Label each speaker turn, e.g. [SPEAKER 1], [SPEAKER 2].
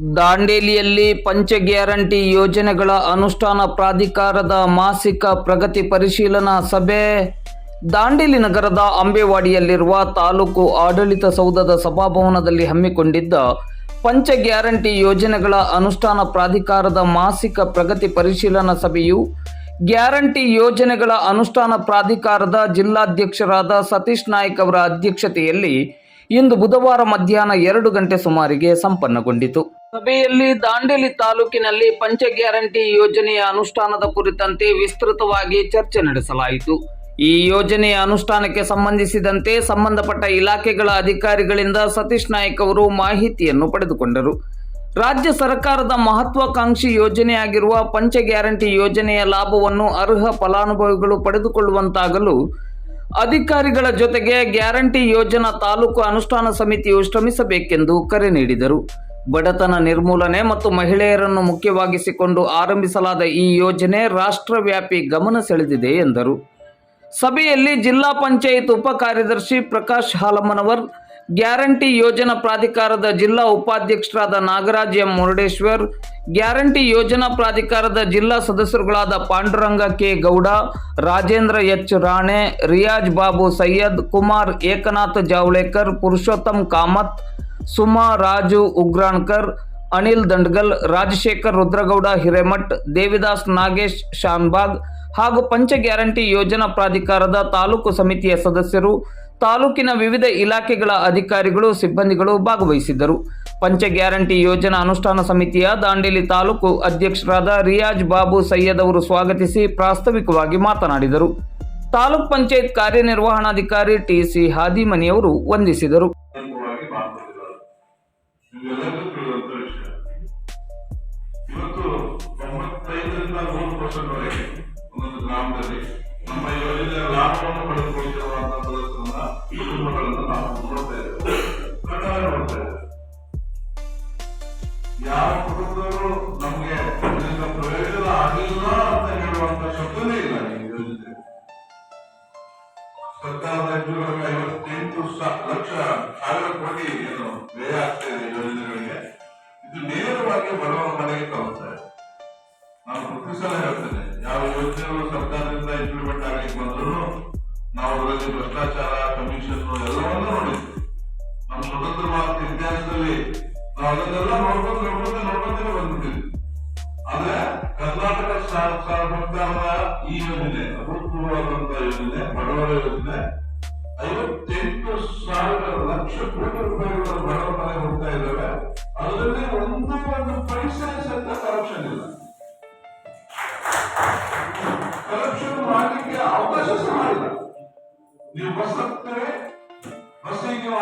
[SPEAKER 1] ದಾಂಡೇಲಿಯಲ್ಲಿ ಪಂಚ ಗ್ಯಾರಂಟಿ ಯೋಜನೆಗಳ ಅನುಷ್ಠಾನ ಪ್ರಾಧಿಕಾರದ ಮಾಸಿಕ ಪ್ರಗತಿ ಪರಿಶೀಲನಾ ಸಭೆ. ದಾಂಡೇಲಿ ನಗರದ ಅಂಬೇವಾಡಿಯಲ್ಲಿರುವ ತಾಲೂಕು ಆಡಳಿತ ಸೌಧದ ಸಭಾಭವನದಲ್ಲಿ ಹಮ್ಮಿಕೊಂಡಿದ್ದ ಪಂಚ ಗ್ಯಾರಂಟಿ ಯೋಜನೆಗಳ ಅನುಷ್ಠಾನ ಪ್ರಾಧಿಕಾರದ ಮಾಸಿಕ ಪ್ರಗತಿ ಪರಿಶೀಲನಾ ಸಭೆಯು ಗ್ಯಾರಂಟಿ ಯೋಜನೆಗಳ ಅನುಷ್ಠಾನ ಪ್ರಾಧಿಕಾರದ ಜಿಲ್ಲಾಧ್ಯಕ್ಷರಾದ ಸತೀಶ್ ನಾಯ್ಕ್ ಅವರ ಅಧ್ಯಕ್ಷತೆಯಲ್ಲಿ ಇಂದು ಬುಧವಾರ ಮಧ್ಯಾಹ್ನ ಎರಡು ಗಂಟೆ ಸುಮಾರಿಗೆ ಸಂಪನ್ನಗೊಂಡಿತು. ಸಭೆಯಲ್ಲಿ ದಾಂಡೇಲಿ ತಾಲೂಕಿನಲ್ಲಿ ಪಂಚ ಗ್ಯಾರಂಟಿ ಯೋಜನೆಯ ಅನುಷ್ಠಾನದ ಕುರಿತಂತೆ ವಿಸ್ತೃತವಾಗಿ ಚರ್ಚೆ ನಡೆಸಲಾಯಿತು. ಈ ಯೋಜನೆಯ ಅನುಷ್ಠಾನಕ್ಕೆ ಸಂಬಂಧಿಸಿದಂತೆ ಸಂಬಂಧಪಟ್ಟ ಇಲಾಖೆಗಳ ಅಧಿಕಾರಿಗಳಿಂದ ಸತೀಶ್ ನಾಯ್ಕ್ ಅವರು ಮಾಹಿತಿಯನ್ನು ಪಡೆದುಕೊಂಡರು. ರಾಜ್ಯ ಸರ್ಕಾರದ ಮಹತ್ವಾಕಾಂಕ್ಷಿ ಯೋಜನೆಯಾಗಿರುವ ಪಂಚ ಗ್ಯಾರಂಟಿ ಯೋಜನೆಯ ಲಾಭವನ್ನು ಅರ್ಹ ಫಲಾನುಭವಿಗಳು ಪಡೆದುಕೊಳ್ಳುವಂತಾಗಲು ಅಧಿಕಾರಿಗಳ ಜೊತೆಗೆ ಗ್ಯಾರಂಟಿ ಯೋಜನಾ ತಾಲೂಕು ಅನುಷ್ಠಾನ ಸಮಿತಿಯು ಶ್ರಮಿಸಬೇಕೆಂದು ಕರೆ ನೀಡಿದರು. ಬಡತನ ನಿರ್ಮೂಲನೆ ಮತ್ತು ಮಹಿಳೆಯರನ್ನು ಮುಖ್ಯವಾಗಿಸಿಕೊಂಡು ಆರಂಭಿಸಲಾದ ಈ ಯೋಜನೆ ರಾಷ್ಟ್ರವ್ಯಾಪಿ ಗಮನ ಸೆಳೆದಿದೆ ಎಂದರು. ಸಭೆಯಲ್ಲಿ ಜಿಲ್ಲಾ ಪಂಚಾಯತ್ ಉಪ ಕಾರ್ಯದರ್ಶಿ ಪ್ರಕಾಶ್ ಹಾಲಮ್ಮನವರ್, ಗ್ಯಾರಂಟಿ ಯೋಜನಾ ಪ್ರಾಧಿಕಾರದ ಜಿಲ್ಲಾ ಉಪಾಧ್ಯಕ್ಷರಾದ ನಾಗರಾಜ್ ಎಂ ಮುರುಡೇಶ್ವರ್, ಗ್ಯಾರಂಟಿ ಯೋಜನಾ ಪ್ರಾಧಿಕಾರದ ಜಿಲ್ಲಾ ಸದಸ್ಯರುಗಳಾದ ಪಾಂಡುರಂಗ ಕೆ ಗೌಡ, ರಾಜೇಂದ್ರ ಎಚ್ ರಾಣೆ, ರಿಯಾಜ್ ಬಾಬು ಸೈಯದ್, ಕುಮಾರ್ ಏಕನಾಥ್ ಜಾವಳೇಕರ್, ಪುರುಷೋತ್ತಮ್ ಕಾಮತ್ ಸುಮಾ, ರಾಜು, ಉಗ್ರಾಣ್ಕರ್, ಅನಿಲ್ ದಂಡ್ಗಲ್, ರಾಜಶೇಖರ್ ರುದ್ರಗೌಡ, ಹಿರೇಮಠ್, ದೇವಿದಾಸ್ ನಾಗೇಶ್ ಶಾನ್ಬಾಗ್ ಹಾಗೂ ಪಂಚ ಗ್ಯಾರಂಟಿ ಯೋಜನಾ ಪ್ರಾಧಿಕಾರದ ತಾಲೂಕು ಸಮಿತಿಯ ಸದಸ್ಯರು, ತಾಲೂಕಿನ ವಿವಿಧ ಇಲಾಖೆಗಳ ಅಧಿಕಾರಿಗಳು, ಸಿಬ್ಬಂದಿಗಳು ಭಾಗವಹಿಸಿದ್ದರು. ಪಂಚ ಗ್ಯಾರಂಟಿ ಯೋಜನಾ ಅನುಷ್ಠಾನ ಸಮಿತಿಯ ದಾಂಡೇಲಿ ತಾಲೂಕು ಅಧ್ಯಕ್ಷರಾದ ರಿಯಾಜ್ ಬಾಬು ಸೈಯದ್ ಅವರು ಸ್ವಾಗತಿಸಿ ಪ್ರಾಸ್ತಾವಿಕವಾಗಿ ಮಾತನಾಡಿದರು. ತಾಲೂಕ್ ಪಂಚಾಯತ್ ಕಾರ್ಯನಿರ್ವಹಣಾಧಿಕಾರಿ ಟಿಸಿ ಹಾದಿಮನಿಯವರು ವಂದಿಸಿದರು.
[SPEAKER 2] ನಿಮ್ಗೆಲ್ಲರಿಗೂ ತಿಳಿದಂತ ವಿಷಯ ಇವತ್ತು ತೊಂಬತ್ತೈದರಿಂದ ನೂರು ಪರ್ಸೆಂಟ್ ವರೆಗೆ ಒಂದೊಂದು ಗ್ರಾಮದಲ್ಲಿ ನಮ್ಮ ಯೋಜನೆಯ ಲಾಭವನ್ನು ಪಡೆದುಕೊಳ್ಳುತ್ತಿರುವಂತಹ ಕುಟುಂಬಗಳನ್ನು ನಾವು ಸ- ಲಕ್ಷ ಸಾವಿರ ಕೋಟಿ ಏನು ವ್ಯಯ ಆಗ್ತಾ ಇದೆ ಯೋಜನೆಗಳಿಗೆ. ಇದು ನೇರವಾಗಿ ಬಡವರ ಮನೆಗೆ ಇದೆ ನಾನು ಪ್ರತಿ ಸಲ ಹೇಳ್ತೇನೆ, ಯಾವ ಯೋಜನೆಗಳು ಸರ್ಕಾರದಿಂದ ಇಂಪ್ಲಿಮೆಂಟ್ ಆಗಲಿಕ್ಕೆ ಬಂದ್ರು ನಾವು ಅದರಲ್ಲಿ ಭ್ರಷ್ಟಾಚಾರ ಕಮಿಷನ್ ಎಲ್ಲವನ್ನೂ ನೋಡಿದ್ವಿ. ಕರ್ನಾಟಕ ಸರ್ಕಾರದ ಈ ಯೋಜನೆ ಅಭೂತಪೂರ್ವವಾದಂತಹ ಯೋಜನೆ, ಬಡವರ ಯೋಜನೆ. ಐವತ್ತೆಂಟು ಸಾವಿರ ಲಕ್ಷ ಕೋಟಿ ರೂಪಾಯಿಗಳ ಬಡವರ ಮನೆ ಹೋಗ್ತಾ ಇದ್ದಾವೆ ಅದರಲ್ಲಿ ಒಂದು ಒಂದು ಪೈಸೆ ಸಹಿತ ಕರಪ್ಷನ್ ಇಲ್ಲ. ಕರಪ್ಷನ್ ಮಾಡಲಿಕ್ಕೆ ಅವಕಾಶ ಸಹ ಇಲ್ಲ. ನೀವು ಬಸ್ ಹತ್ತರೆ, ಬಸ್ಸಿಗೆ ನೀವು